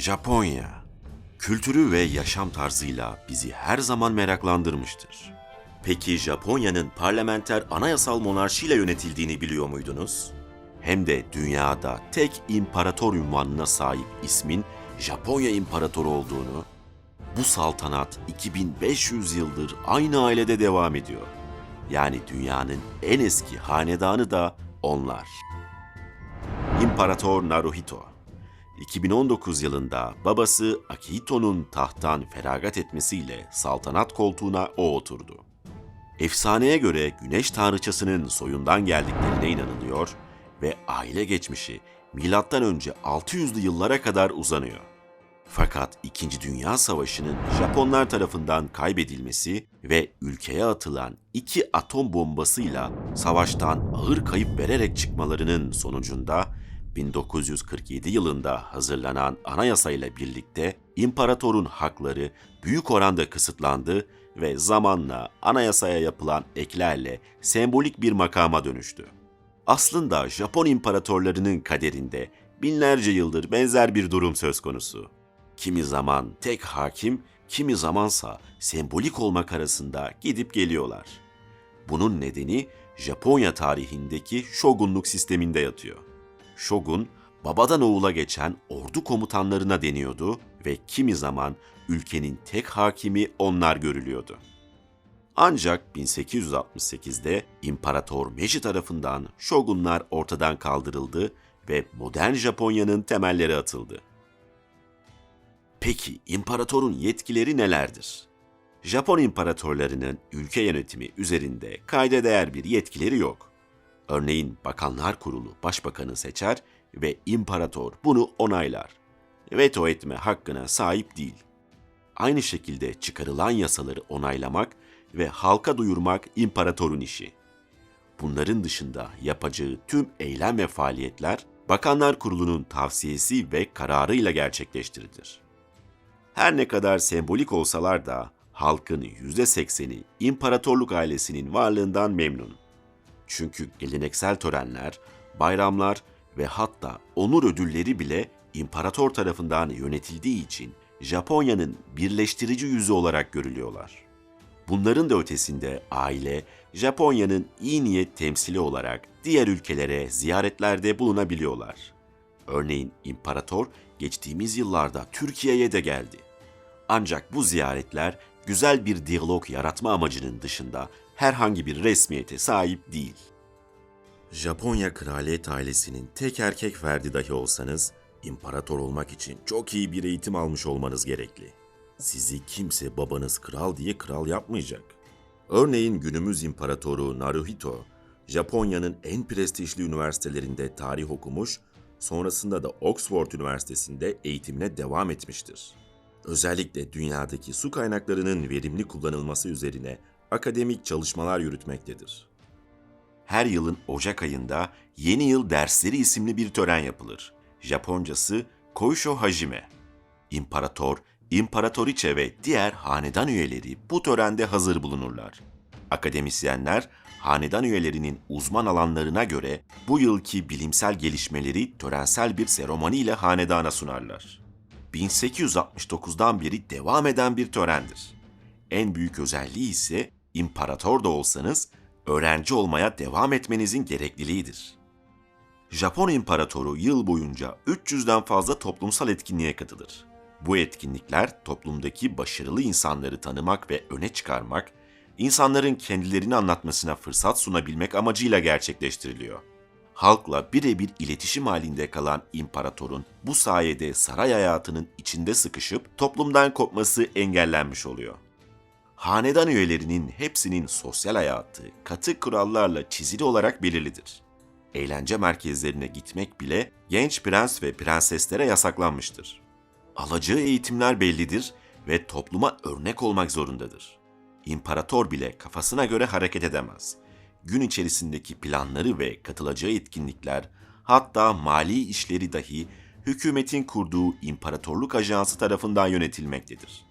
Japonya. Kültürü ve yaşam tarzıyla bizi her zaman meraklandırmıştır. Peki Japonya'nın parlamenter anayasal monarşiyle yönetildiğini biliyor muydunuz? Hem de dünyada tek imparator ünvanına sahip ismin Japonya İmparatoru olduğunu, bu saltanat 2500 yıldır aynı ailede devam ediyor. Yani dünyanın en eski hanedanı da onlar. İmparator Naruhito 2019 yılında babası Akihito'nun tahttan feragat etmesiyle saltanat koltuğuna o oturdu. Efsaneye göre güneş tanrıçasının soyundan geldiklerine inanılıyor ve aile geçmişi milattan önce 600'lü yıllara kadar uzanıyor. Fakat 2. Dünya Savaşı'nın Japonlar tarafından kaybedilmesi ve ülkeye atılan iki atom bombasıyla savaştan ağır kayıp vererek çıkmalarının sonucunda 1947 yılında hazırlanan anayasa ile birlikte imparatorun hakları büyük oranda kısıtlandı ve zamanla anayasaya yapılan eklerle sembolik bir makama dönüştü. Aslında Japon imparatorlarının kaderinde binlerce yıldır benzer bir durum söz konusu. Kimi zaman tek hakim, kimi zamansa sembolik olmak arasında gidip geliyorlar. Bunun nedeni Japonya tarihindeki shogunluk sisteminde yatıyor. Shogun, babadan oğula geçen ordu komutanlarına deniyordu ve kimi zaman ülkenin tek hakimi onlar görülüyordu. Ancak 1868'de İmparator Meiji tarafından şogunlar ortadan kaldırıldı ve modern Japonya'nın temelleri atıldı. Peki imparatorun yetkileri nelerdir? Japon imparatorlarının ülke yönetimi üzerinde kayda değer bir yetkileri yok. Örneğin Bakanlar Kurulu başbakanı seçer ve imparator bunu onaylar. Veto etme hakkına sahip değil. Aynı şekilde çıkarılan yasaları onaylamak ve halka duyurmak imparatorun işi. Bunların dışında yapacağı tüm eylem ve faaliyetler Bakanlar Kurulu'nun tavsiyesi ve kararıyla gerçekleştirilir. Her ne kadar sembolik olsalar da halkın %80'i imparatorluk ailesinin varlığından memnun. Çünkü geleneksel törenler, bayramlar ve hatta onur ödülleri bile imparator tarafından yönetildiği için Japonya'nın birleştirici yüzü olarak görülüyorlar. Bunların da ötesinde aile, Japonya'nın iyi niyet temsili olarak diğer ülkelere ziyaretlerde bulunabiliyorlar. Örneğin imparator geçtiğimiz yıllarda Türkiye'ye de geldi. Ancak bu ziyaretler güzel bir diyalog yaratma amacının dışında herhangi bir resmiyete sahip değil. Japonya kraliyet ailesinin tek erkek ferdi dahi olsanız, imparator olmak için çok iyi bir eğitim almış olmanız gerekli. Sizi kimse babanız kral diye kral yapmayacak. Örneğin günümüz imparatoru Naruhito, Japonya'nın en prestijli üniversitelerinde tarih okumuş, sonrasında da Oxford Üniversitesi'nde eğitimine devam etmiştir. Özellikle dünyadaki su kaynaklarının verimli kullanılması üzerine akademik çalışmalar yürütmektedir. Her yılın Ocak ayında Yeni Yıl Dersleri isimli bir tören yapılır. Japoncası Koisho Hajime. İmparator, imparatoriçe ve diğer hanedan üyeleri bu törende hazır bulunurlar. Akademisyenler, hanedan üyelerinin uzman alanlarına göre bu yılki bilimsel gelişmeleri törensel bir seremoniyle hanedana sunarlar. 1869'dan beri devam eden bir törendir. En büyük özelliği ise imparator da olsanız öğrenci olmaya devam etmenizin gerekliliğidir. Japon imparatoru yıl boyunca 300'den fazla toplumsal etkinliğe katılır. Bu etkinlikler toplumdaki başarılı insanları tanımak ve öne çıkarmak, insanların kendilerini anlatmasına fırsat sunabilmek amacıyla gerçekleştiriliyor. Halkla birebir iletişim halinde kalan imparatorun bu sayede saray hayatının içinde sıkışıp toplumdan kopması engellenmiş oluyor. Hanedan üyelerinin hepsinin sosyal hayatı katı kurallarla çizili olarak belirlidir. Eğlence merkezlerine gitmek bile genç prens ve prenseslere yasaklanmıştır. Alacağı eğitimler bellidir ve topluma örnek olmak zorundadır. İmparator bile kafasına göre hareket edemez. Gün içerisindeki planları ve katılacağı etkinlikler, hatta mali işleri dahi hükümetin kurduğu imparatorluk ajansı tarafından yönetilmektedir.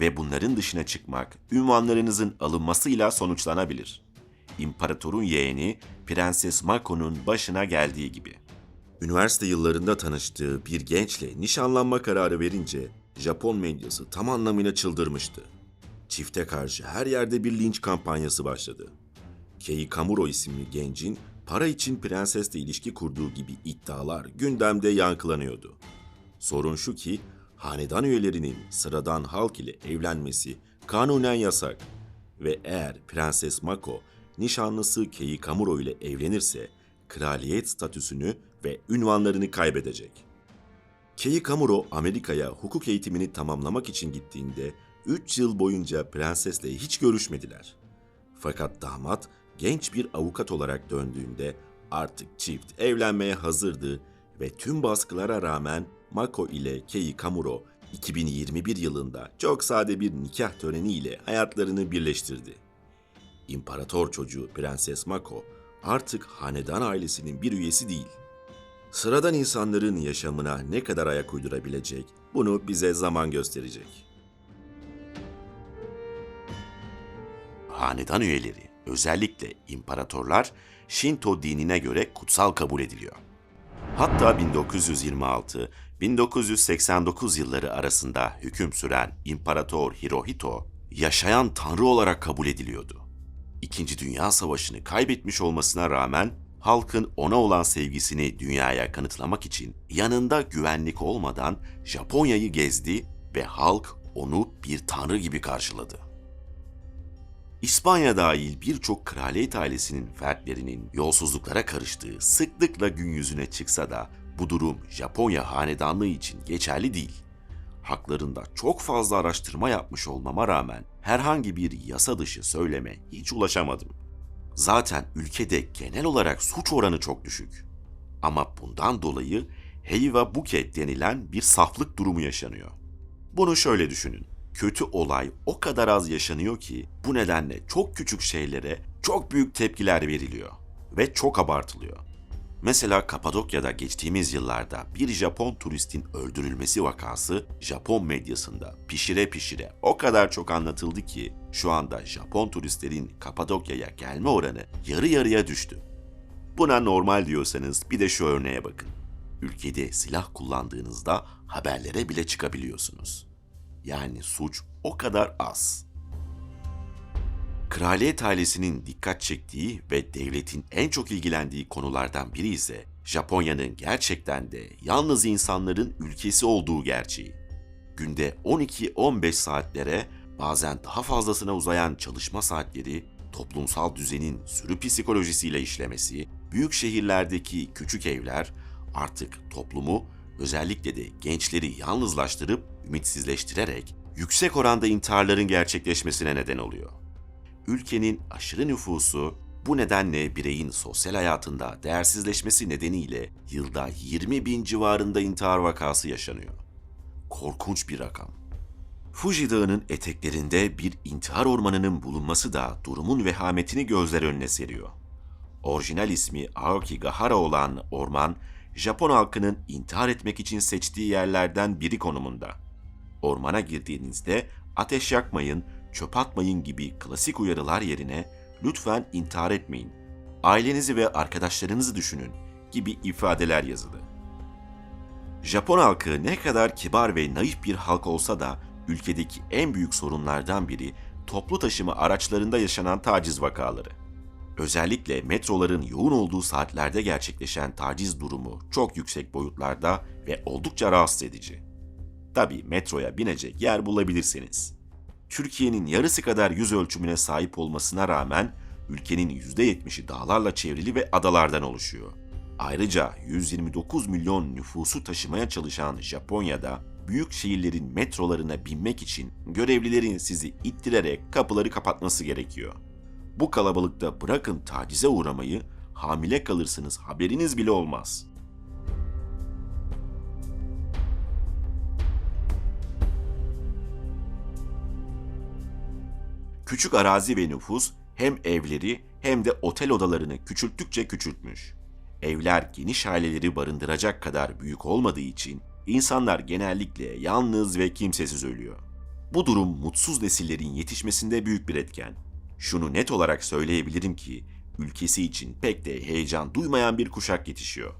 Ve bunların dışına çıkmak ünvanlarınızın alınmasıyla sonuçlanabilir. İmparatorun yeğeni Prenses Mako'nun başına geldiği gibi. Üniversite yıllarında tanıştığı bir gençle nişanlanma kararı verince Japon medyası tam anlamıyla çıldırmıştı. Çifte karşı her yerde bir linç kampanyası başladı. Kei Kamuro isimli gencin para için prensesle ilişki kurduğu gibi iddialar gündemde yankılanıyordu. Sorun şu ki hanedan üyelerinin sıradan halk ile evlenmesi kanunen yasak ve eğer Prenses Mako nişanlısı Kei Kamuro ile evlenirse kraliyet statüsünü ve ünvanlarını kaybedecek. Kei Kamuro Amerika'ya hukuk eğitimini tamamlamak için gittiğinde 3 yıl boyunca prensesle hiç görüşmediler. Fakat damat genç bir avukat olarak döndüğünde artık çift evlenmeye hazırdı ve tüm baskılara rağmen Mako ile Kei Kamuro 2021 yılında çok sade bir nikah töreniyle hayatlarını birleştirdi. İmparator çocuğu Prenses Mako artık hanedan ailesinin bir üyesi değil. Sıradan insanların yaşamına ne kadar ayak uydurabilecek bunu bize zaman gösterecek. Hanedan üyeleri, özellikle imparatorlar Shinto dinine göre kutsal kabul ediliyor. Hatta 1926-1989 yılları arasında hüküm süren İmparator Hirohito yaşayan tanrı olarak kabul ediliyordu. İkinci Dünya Savaşı'nı kaybetmiş olmasına rağmen halkın ona olan sevgisini dünyaya kanıtlamak için yanında güvenlik olmadan Japonya'yı gezdi ve halk onu bir tanrı gibi karşıladı. İspanya dahil birçok kraliyet ailesinin fertlerinin yolsuzluklara karıştığı sıklıkla gün yüzüne çıksa da bu durum Japonya hanedanlığı için geçerli değil. Haklarında çok fazla araştırma yapmış olmama rağmen herhangi bir yasa dışı söyleme hiç ulaşamadım. Zaten ülkede genel olarak suç oranı çok düşük. Ama bundan dolayı Heiva Buket denilen bir saflık durumu yaşanıyor. Bunu şöyle düşünün. Kötü olay o kadar az yaşanıyor ki bu nedenle çok küçük şeylere çok büyük tepkiler veriliyor ve çok abartılıyor. Mesela Kapadokya'da geçtiğimiz yıllarda bir Japon turistin öldürülmesi vakası Japon medyasında pişire pişire o kadar çok anlatıldı ki şu anda Japon turistlerin Kapadokya'ya gelme oranı yarı yarıya düştü. Buna normal diyorsanız bir de şu örneğe bakın. Ülkede silah kullandığınızda haberlere bile çıkabiliyorsunuz. Yani suç o kadar az. Kraliyet ailesinin dikkat çektiği ve devletin en çok ilgilendiği konulardan biri ise Japonya'nın gerçekten de yalnız insanların ülkesi olduğu gerçeği. Günde 12-15 saatlere bazen daha fazlasına uzayan çalışma saatleri, toplumsal düzenin sürü psikolojisiyle işlemesi, büyük şehirlerdeki küçük evler artık toplumu özellikle de gençleri yalnızlaştırıp ümitsizleştirerek yüksek oranda intiharların gerçekleşmesine neden oluyor. Ülkenin aşırı nüfusu bu nedenle bireyin sosyal hayatında değersizleşmesi nedeniyle yılda 20 bin civarında intihar vakası yaşanıyor. Korkunç bir rakam. Fuji Dağı'nın eteklerinde bir intihar ormanının bulunması da durumun vehametini gözler önüne seriyor. Orijinal ismi Aokigahara olan orman, Japon halkının intihar etmek için seçtiği yerlerden biri konumunda. Ormana girdiğinizde ateş yakmayın, çöp atmayın gibi klasik uyarılar yerine lütfen intihar etmeyin, ailenizi ve arkadaşlarınızı düşünün gibi ifadeler yazılı. Japon halkı ne kadar kibar ve naif bir halk olsa da ülkedeki en büyük sorunlardan biri toplu taşıma araçlarında yaşanan taciz vakaları. Özellikle metroların yoğun olduğu saatlerde gerçekleşen taciz durumu çok yüksek boyutlarda ve oldukça rahatsız edici. Tabi metroya binecek yer bulabilirsiniz. Türkiye'nin yarısı kadar yüz ölçümüne sahip olmasına rağmen ülkenin %70'i dağlarla çevrili ve adalardan oluşuyor. Ayrıca 129 milyon nüfusu taşımaya çalışan Japonya'da büyük şehirlerin metrolarına binmek için görevlilerin sizi ittirerek kapıları kapatması gerekiyor. Bu kalabalıkta bırakın tacize uğramayı, hamile kalırsınız haberiniz bile olmaz. Küçük arazi ve nüfus hem evleri hem de otel odalarını küçülttükçe küçültmüş. Evler geniş aileleri barındıracak kadar büyük olmadığı için insanlar genellikle yalnız ve kimsesiz ölüyor. Bu durum mutsuz nesillerin yetişmesinde büyük bir etken. Şunu net olarak söyleyebilirim ki ülkesi için pek de heyecan duymayan bir kuşak yetişiyor.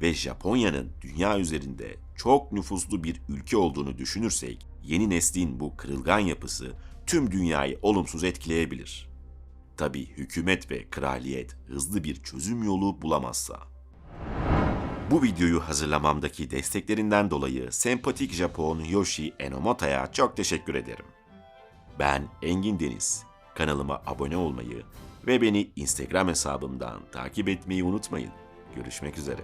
ve Japonya'nın dünya üzerinde çok nüfuslu bir ülke olduğunu düşünürsek, yeni neslin bu kırılgan yapısı tüm dünyayı olumsuz etkileyebilir. Tabi hükümet ve kraliyet hızlı bir çözüm yolu bulamazsa. Bu videoyu hazırlamamdaki desteklerinden dolayı sempatik Japon Yoshi Enomoto'ya çok teşekkür ederim. Ben Engin Deniz. Kanalıma abone olmayı ve beni Instagram hesabımdan takip etmeyi unutmayın. Görüşmek üzere.